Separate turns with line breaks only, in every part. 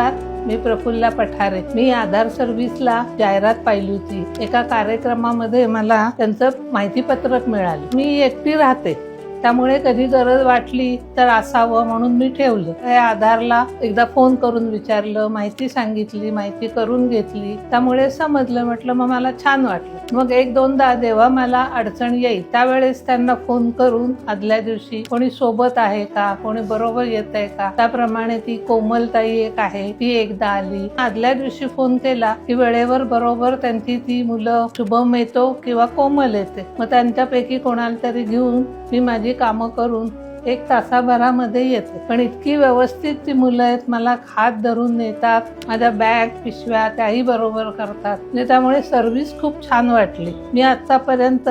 नमस्कार. मी प्रफुल्ला पठारे. मी आधार सर्व्हिसला जाहिरात पाहिली होती. एका कार्यक्रमामध्ये मला त्यांचं माहितीपत्रक मिळालं. मी एकटी राहते. त्यामुळे कधी गरज वाटली तर असावं म्हणून मी ठेवलं. त्या आधारला एकदा फोन करून विचारलं माहिती सांगितली माहिती करून घेतली. त्यामुळे समजलं म्हटलं मग मला छान वाटलं. मग एक दोनदा जेव्हा मला अडचण येईल त्यावेळेस त्यांना फोन करून आदल्या दिवशी कोणी सोबत आहे का? कोणी बरोबर येत आहे का? त्याप्रमाणे ती कोमलताई एक आहे ती एकदा आली. आदल्या दिवशी फोन केला की वेळेवर बरोबर त्यांची ती मुलं शुभम येतो किंवा कोमल येते. मग त्यांच्यापैकी कोणाला तरी घेऊन मी माझी कामं करून एक तासाभरामध्ये येते. पण इतकी व्यवस्थित ती मुलं आहेत मला हात धरून नेतात माझ्या बॅग पिशव्या त्याही बरोबर करतात. म्हणजे त्यामुळे सर्व्हिस खूप छान वाटली. मी आतापर्यंत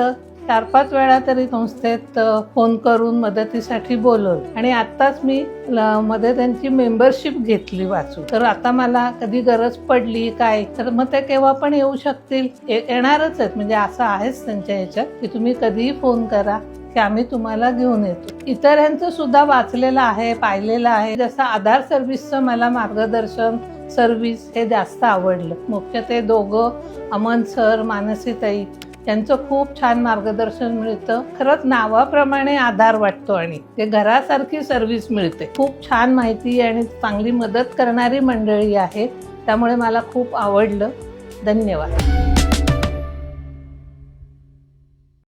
चार पाच वेळा तरी संस्थेत फोन करून मदतीसाठी बोलवलं. आणि आत्ताच मी मध्ये त्यांची मेंबरशिप घेतली वाचू तर आता मला कधी गरज पडली काय? तर मग ते केव्हा पण येऊ शकतील. येणारच आहेत. म्हणजे असं आहेच त्यांच्या ह्याच्यात की तुम्ही कधीही फोन करा. की आम्ही तुम्हाला घेऊन येतो. इतरांचं सुद्धा वाचलेलं आहे पाहिलेलं आहे. जसं आधार सर्व्हिसचं मला मार्गदर्शन सर्व्हिस हे जास्त आवडलं. मुख्य ते दोघं अमन सर मानसीताई यांचं खूप छान मार्गदर्शन मिळतं. खरंच नावाप्रमाणे आधार वाटतो आणि ते घरासारखी सर्व्हिस मिळते. खूप छान माहिती आणि चांगली मदत करणारी मंडळी आहे. त्यामुळे मला खूप आवडलं. धन्यवाद.